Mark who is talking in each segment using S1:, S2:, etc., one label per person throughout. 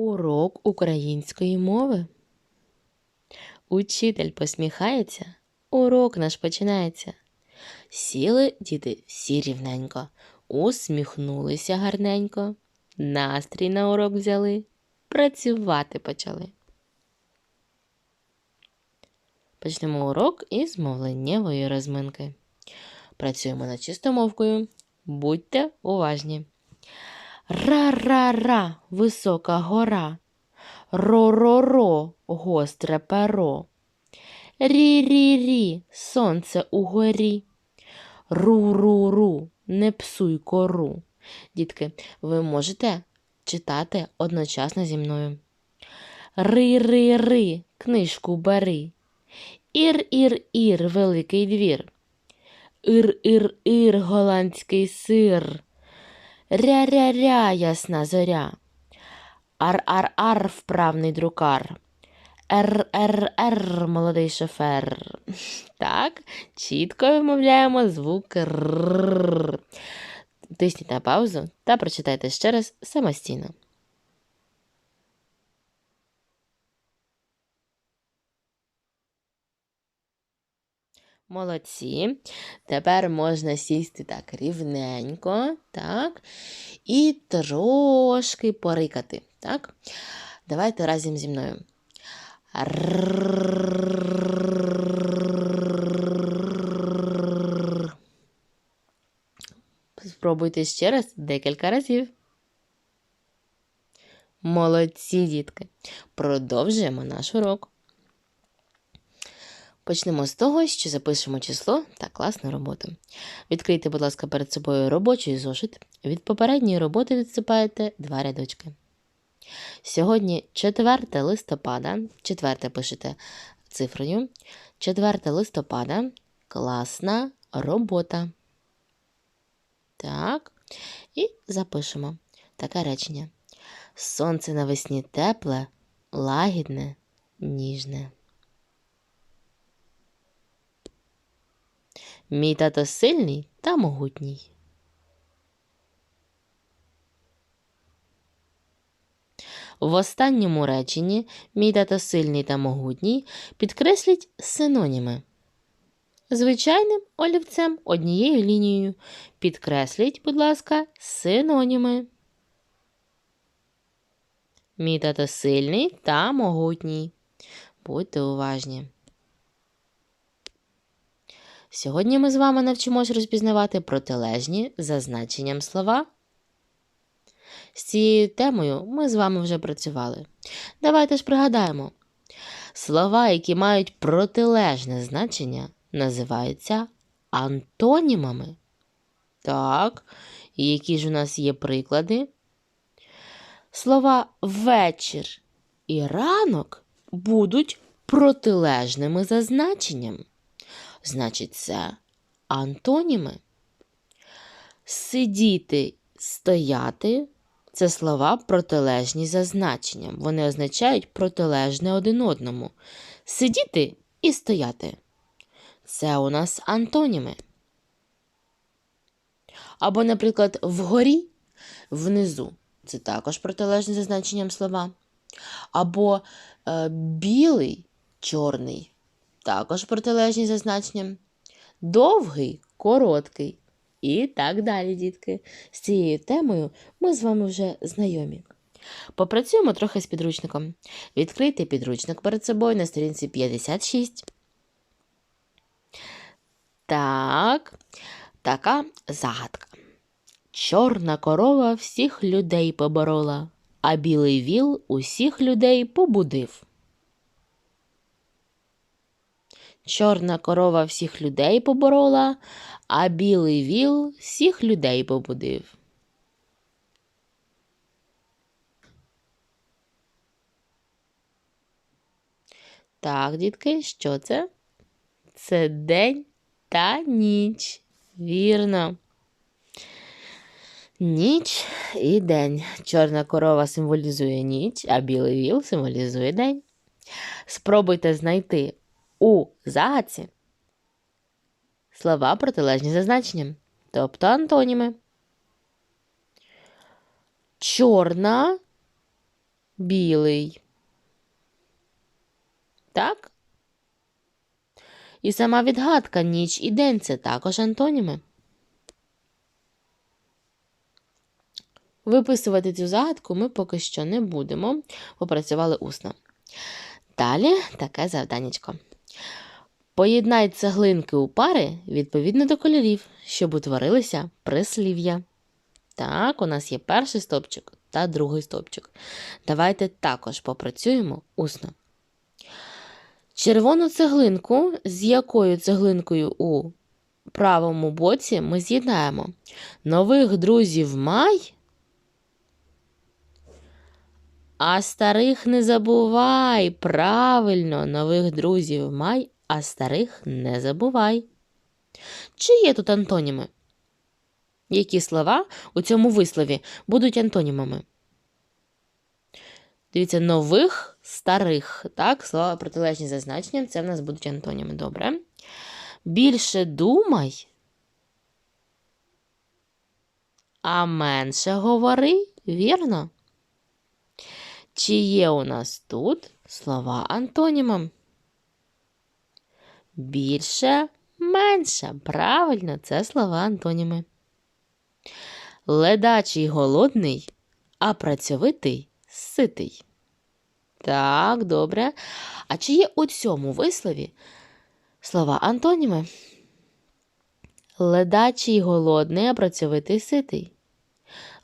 S1: Урок української мови. Учитель посміхається. Урок наш починається. Сіли діти всі рівненько, усміхнулися гарненько, настрій на урок взяли, працювати почали. Почнемо урок із мовленнєвої розминки. Працюємо над чистомовкою. Будьте уважні! Ра-ра-ра, висока гора. Ро-ро-ро, гостре перо. Рі-рі-рі, сонце угорі. Ру-ру-ру, не псуй кору. Дітки, ви можете читати одночасно зі мною. Ри-ри-ри, книжку бери. Ір-ір-ір, великий двір. Ир-ир-ир, голландський сир. Ря-ря-ря, ясна зоря. Ар-ар-ар, вправний друкар. Р-р-р, молодий шофер. Так, чітко вимовляємо звук р. Тисніть на паузу та прочитайте ще раз самостійно. Молодці. Тепер можна сісти так рівненько, так? І трошки порикати, так? Давайте разом зі мною. Спробуйте ще раз декілька разів. Молодці, дітки. Продовжуємо наш урок. Почнемо з того, що запишемо число та класну роботу. Відкрийте, будь ласка, перед собою робочий зошит. Від попередньої роботи відсипаєте два рядочки. Сьогодні 4 листопада, 4 пишете цифрою. 4 листопада класна робота. Так. І запишемо таке речення. Сонце навесні тепле, лагідне, ніжне. Мій тато сильний та могутній. В останньому реченні мій тато сильний та могутній підкресліть синоніми. Звичайним олівцем однією лінією. Підкресліть, будь ласка, синоніми. Мій тато сильний та могутній. Будьте уважні. Сьогодні ми з вами навчимось розпізнавати протилежні за значенням слова. З цією темою ми з вами вже працювали. Давайте ж пригадаємо. Слова, які мають протилежне значення, називаються антонімами. Так, і які ж у нас є приклади? Слова вечір і ранок будуть протилежними за значенням. Значить, це антоніми. Сидіти, стояти це слова протилежні за значенням. Вони означають протилежне один одному. Сидіти і стояти. Це у нас антоніми. Або, наприклад, вгорі, внизу. Це також протилежне за значенням слова. Або е, білий, чорний, також протилежні за значенням. Довгий, короткий. І так далі, дітки. З цією темою ми з вами вже знайомі. Попрацюємо трохи з підручником. Відкрийте підручник перед собою на сторінці 56. Так, така загадка. Чорна корова всіх людей поборола, а білий віл усіх людей побудив. Чорна корова всіх людей поборола, а білий віл всіх людей побудив. Так, дітки, що це? Це день та ніч. Вірно. Ніч і день. Чорна корова символізує ніч, а білий віл символізує день. Спробуйте знайти у загадці слова протилежні за значенням, тобто антоніми. Чорна, білий. Так? І сама відгадка ніч і день це також антоніми. Виписувати цю загадку ми поки що не будемо, попрацювали усно. Далі таке завданнячко. Поєднай цеглинки у пари відповідно до кольорів, щоб утворилися прислів'я. Так, у нас є перший стовпчик та другий стовпчик. Давайте також попрацюємо усно. Червону цеглинку, з якою цеглинкою у правому боці ми з'єднаємо. Нових друзів май. А старих не забувай. Правильно, нових друзів май, а старих не забувай. Чи є тут антоніми? Які слова у цьому вислові будуть антонімами? Дивіться, нових, старих. Так, слова протилежні за значенням, це в нас будуть антоніми. Добре. Більше думай, а менше говори, вірно? Чи є у нас тут слова антонімом? Більше, менше. Правильно, це слова антоніми. Ледачий голодний, а працьовитий ситий. Так, добре. А чи є у цьому вислові слова антоніми? Ледачий голодний, а працьовитий ситий.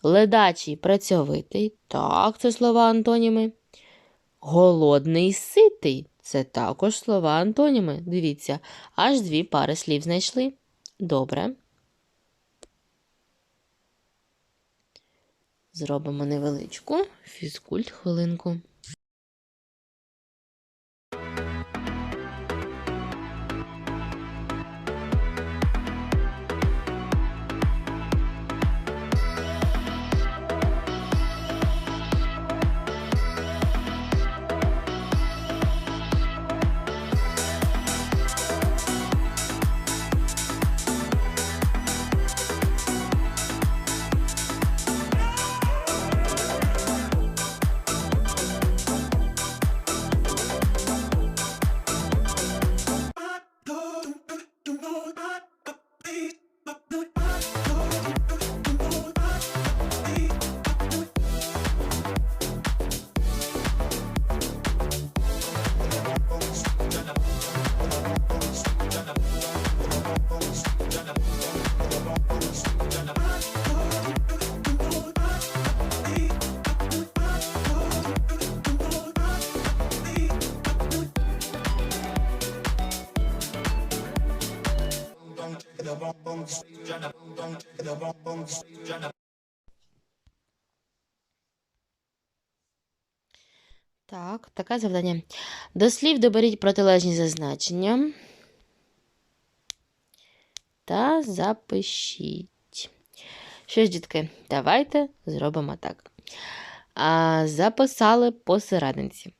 S1: Ледачий працьовитий. Так, це слова антоніми. Голодний ситий. Це також слова антоніми. Дивіться, аж дві пари слів знайшли. Добре. Зробимо невеличку фізкульт хвилинку. Таке завдання. До слів доберіть протилежні зазначення. Та запишіть. Що ж, дітки, давайте зробимо так. А, записали посерединці.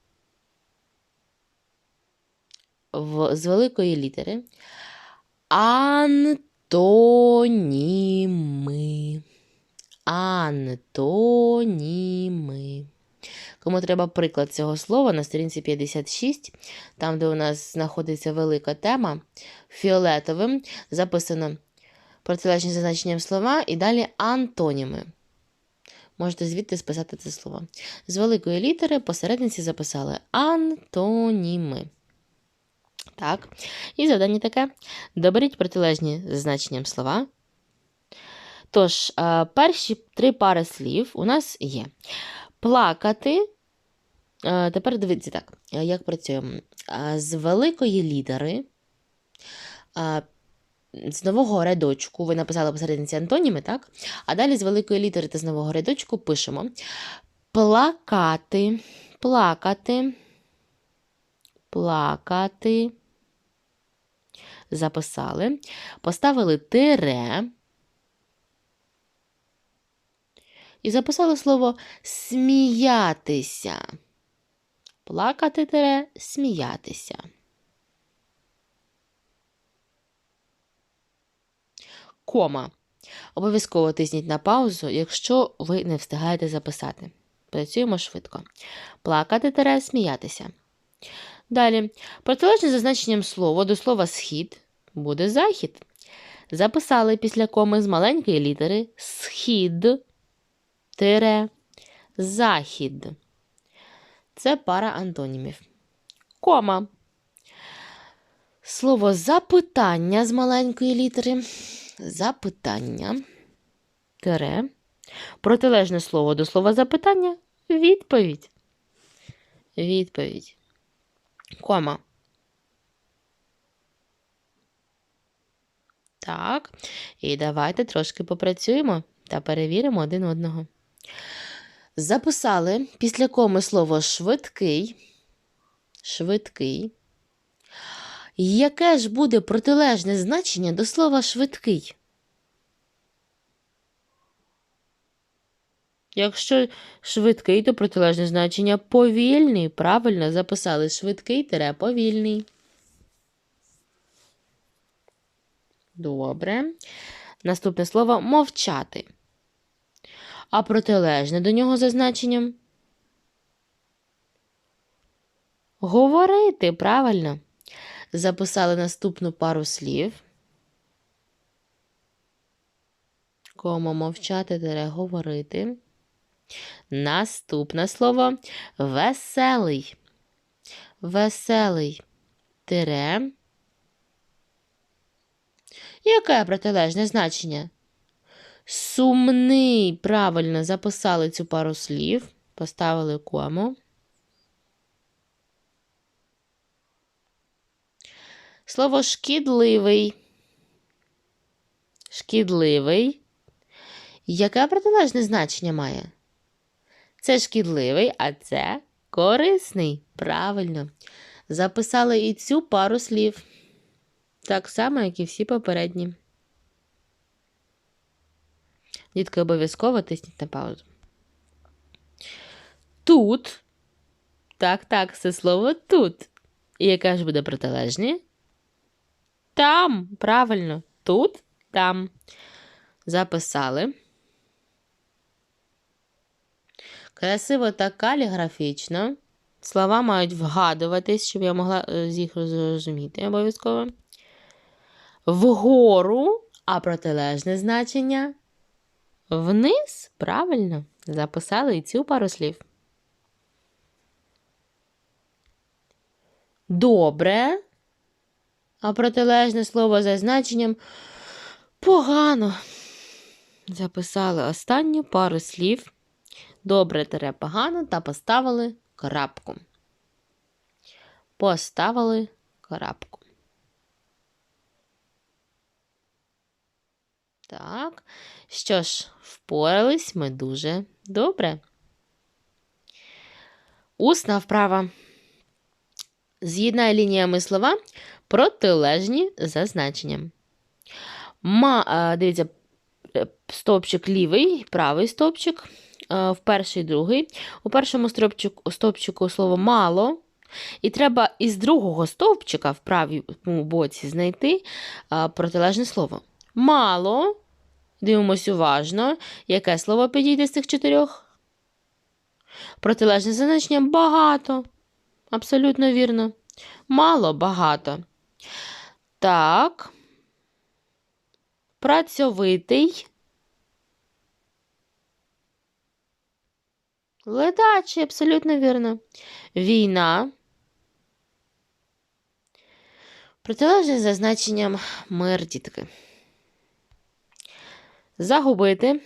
S1: В, з великої літери. Антоніми. Антоніми. Кому треба приклад цього слова на сторінці 56, там, де у нас знаходиться велика тема, фіолетовим записано протилежні зазначенням слова і далі антоніми. Можете звідти списати це слово. З великої літери посередниці записали антоніми. Так. І завдання таке: доберіть протилежні зазначенням слова. Тож, перші три пари слів у нас є. Плакати. Тепер дивіться так, як працюємо. З великої літери, з нового рядочку, ви написали посередниці антоніми, так? А далі з великої літери та з нового рядочку пишемо плакати, плакати, плакати. Записали, поставили тире. І записали слово сміятися. Плакати тере, сміятися. Кома. Обов'язково тисніть на паузу, якщо ви не встигаєте записати. Працюємо швидко. Плакати тере сміятися. Далі. Протилежне за значенням слова до слова схід буде захід. Записали після коми з маленької літери схід тире захід. Це пара антонімів. Кома. Слово запитання з маленької літери. Запитання. Тире. Протилежне слово до слова запитання. Відповідь. Відповідь. Кома. Так. І давайте трошки попрацюємо та перевіримо один одного. Записали після коми слово швидкий. Швидкий. Яке ж буде протилежне значення до слова швидкий? Якщо швидкий, то протилежне значення повільний. Правильно записали швидкий тире повільний. Добре. Наступне слово мовчати. А протилежне до нього за значенням? Говорити, правильно. Записали наступну пару слів. Кома мовчати тире говорити. Наступне слово веселий. Веселий тире. Яке протилежне значення? Сумний. Правильно записали цю пару слів, поставили кому. Слово шкідливий. Шкідливий. Яке протилежне значення має? Це шкідливий, а це корисний. Правильно. Записали і цю пару слів. Так само, як і всі попередні. Дітки обов'язково тисніть на паузу. Тут. Так, так, це слово тут. І яке ж буде протилежне? Там. Правильно. Тут, там. Записали. Красиво та каліграфічно. Слова мають вгадуватись, щоб я могла е, їх зрозуміти обов'язково. Вгору, а протилежне значення. Вниз, правильно, записали і цю пару слів. Добре. А протилежне слово за значенням погано. Записали останню пару слів. Добре тере погано та поставили крапку. Поставили крапку. Так. Що ж, впорались ми дуже добре. Усна вправа. З'єднай лініями слова протилежні за значенням. Ма, Дивіться, е, стовпчик лівий, правий стовпчик, в перший другий. У першому стовпчику, стовпчику слово мало. І треба із другого стовпчика в правому боці знайти протилежне слово. Мало. Дивимось уважно, яке слово підійде з цих чотирьох. Протилежне за значенням багато. Абсолютно вірно. Мало багато. Так. Працьовитий. Ледачий, абсолютно вірно. Війна. Протилежне за значенням мир, дітки. Загубити.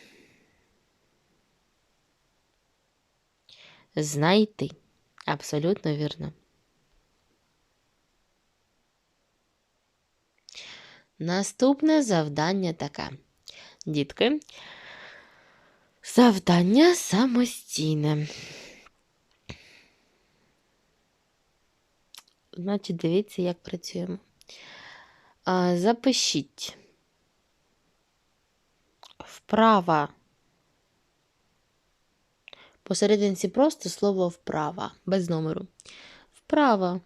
S1: Знайти. Абсолютно вірно. Наступне завдання таке. Дітки. Завдання самостійне. Значить, дивіться, як працюємо. Запишіть вправа. Посерединці просто слово вправа, без номеру. Вправа.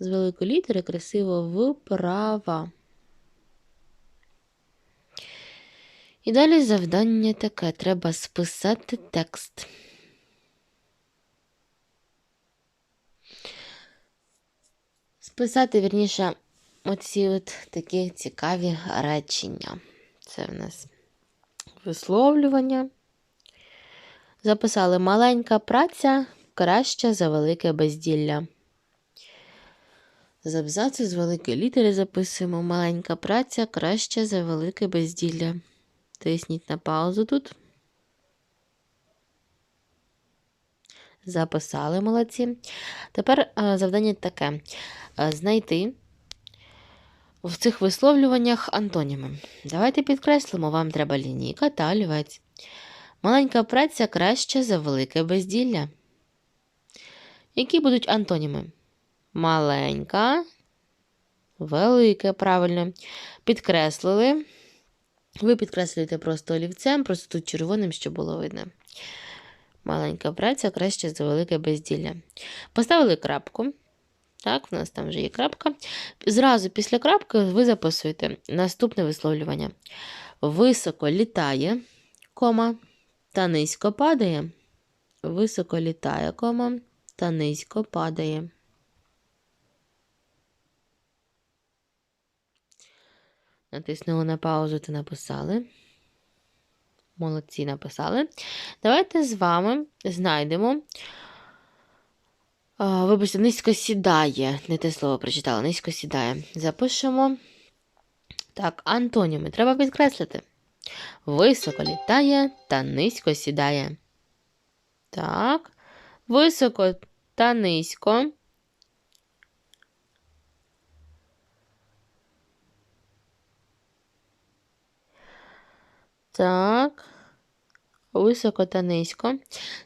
S1: З великої літери красиво вправа. І далі завдання таке. Треба списати текст. Списати, верніше, оці от такі цікаві речення. Це в нас висловлювання. Записали маленька праця краща за велике безділля. З абзацу з великої літери записуємо маленька праця краща за велике безділля. Тисніть на паузу тут. Записали молодці. Тепер е, завдання таке: Е, знайти в цих висловлюваннях антоніми. Давайте підкреслимо, вам треба лінійка та олівець. Маленька праця краще за велике безділля. Які будуть антоніми? Маленька, велике, правильно. Підкреслили. Ви підкреслюєте просто олівцем, просто тут червоним, щоб було видно. Маленька праця краще за велике безділля. Поставили крапку. Так, в нас там вже є крапка. Зразу після крапки ви записуєте наступне висловлювання. Високо літає, кома, та низько падає. Високо літає, кома, та низько падає. Натиснули на паузу та написали. Молодці написали. Давайте з вами знайдемо. Вибачте, низько сідає. Не те слово прочитала, низько сідає. Запишемо. Так, антоніми. Треба підкреслити. Високо літає та низько сідає. Так. Високо та низько. Так. Високо та низько.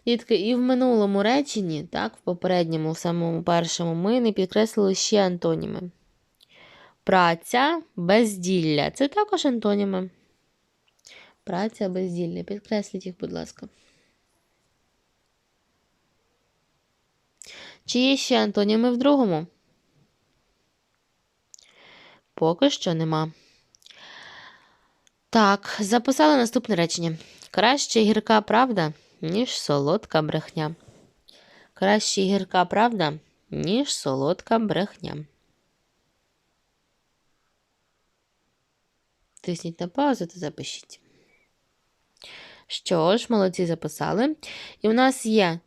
S1: Дітки, і в минулому реченні, так, в попередньому, в самому першому, ми не підкреслили ще антоніми. Праця, безділля. Це також антоніми. Праця, безділля. Підкресліть їх, будь ласка. Чи є ще антоніми в другому? Поки що нема. Так, записали наступне речення. Краще гірка правда, ніж солодка брехня. Краще гірка правда, ніж солодка брехня. Тисніть на паузу та запишіть. Що ж, молодці записали. І у нас є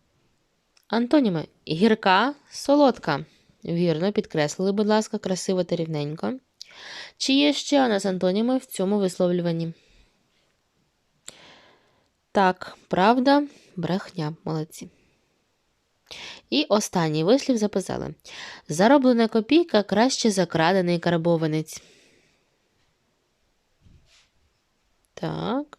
S1: антоніми гірка, солодка. Вірно, підкреслили, будь ласка, красиво та рівненько. Чи є ще у нас антоніми в цьому висловлюванні? Так, правда, брехня, молодці. І останній вислів записали. Зароблена копійка краще за крадений карбованець. Так.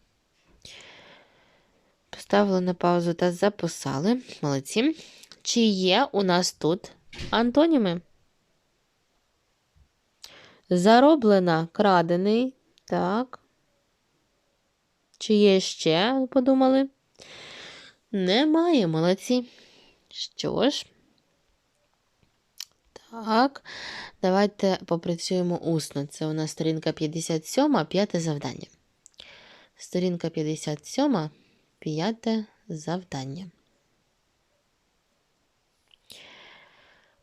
S1: Поставили на паузу та записали. Молодці. Чи є у нас тут антоніми? Зароблена крадений. Так. Чи є ще, подумали? Немає, молодці. Що ж? Так, давайте попрацюємо усно. Це у нас сторінка 57, п'яте завдання. Сторінка 57, п'яте завдання.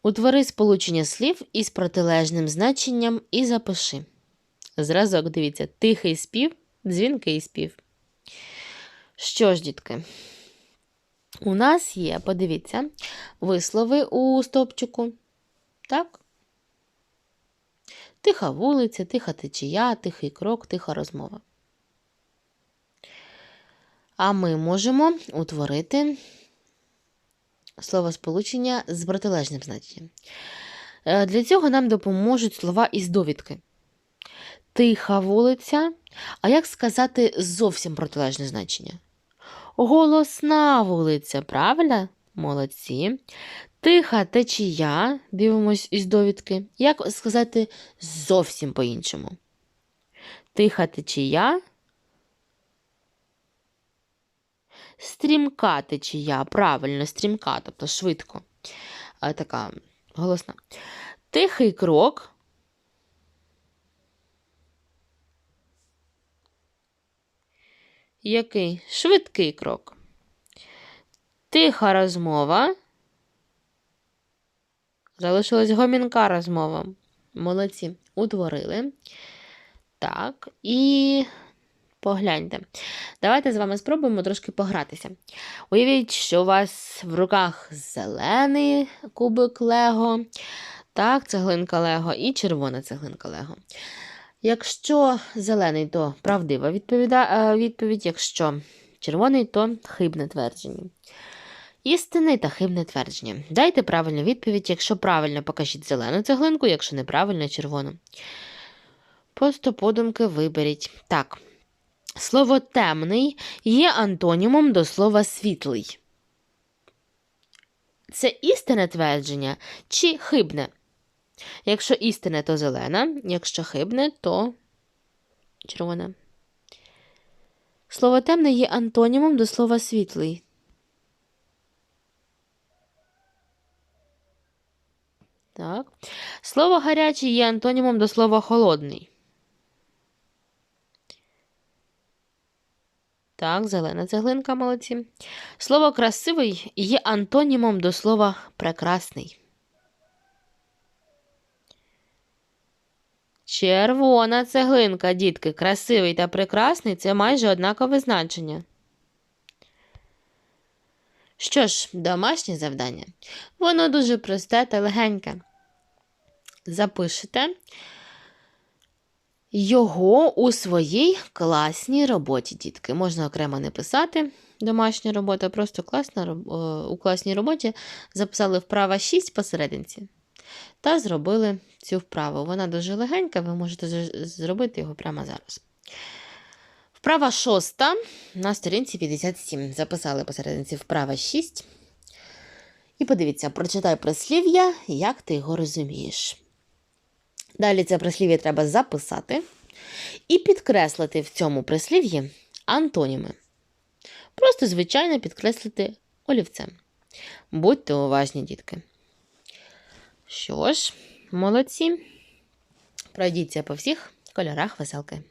S1: Утвори сполучення слів із протилежним значенням і запиши. Зразок, дивіться, тихий спів, дзвінкий спів. Що ж, дітки? У нас є, подивіться, вислови у стопчику. Так? Тиха вулиця, тиха течія, тихий крок, тиха розмова. А ми можемо утворити словосполучення з протилежним значенням. Е, Для цього нам допоможуть слова із довідки. Тиха вулиця. А як сказати зовсім протилежне значення? Голосна вулиця, правильно? Молодці. Тиха течія. Дивимось із довідки. Як сказати зовсім по-іншому? Тиха течія. Стрімка течія. Правильно, стрімка, тобто швидко. Така голосна. Тихий крок. Який? Швидкий крок. Тиха розмова. Залишилась гомінка розмова. Молодці. Утворили. Так, і погляньте. Давайте з вами спробуємо трошки погратися. Уявіть, що у вас в руках зелений кубик Лего, так, цеглинка Лего і червона цеглинка Лего. Якщо зелений, то правдива е, відповідь, якщо червоний, то хибне твердження. Істинне та хибне твердження. Дайте правильну відповідь. Якщо правильно, покажіть зелену цеглинку, якщо неправильно червону. Просто подумки виберіть. Так. Слово темний є антонімом до слова світлий. Це істинне твердження чи хибне? Якщо істинне, то зелена, якщо хибне, то червоне. Слово темне є антонімом до слова світлий. Так. Слово гарячий є антонімом до слова холодний. Так, зелена цеглинка, молодці. Слово красивий є антонімом до слова прекрасний. Червона цеглинка, дітки, красивий та прекрасний це майже однакове значення. Що ж, домашнє завдання. Воно дуже просте та легеньке. Запишете його у своїй класній роботі, дітки. Можна окремо не писати домашня робота, просто класна, е, у класній роботі записали вправа 6 посерединці та зробили цю вправу. Вона дуже легенька, ви можете зробити його прямо зараз. Вправа шоста на сторінці 57. Записали посерединці вправа 6. І подивіться, прочитай прислів'я, як ти його розумієш. Далі це прислів'я треба записати і підкреслити в цьому прислів'ї антоніми. Просто, звичайно, підкреслити олівцем. Будьте уважні, дітки. Що ж, молодці. Пройдіться по всіх кольорах веселки.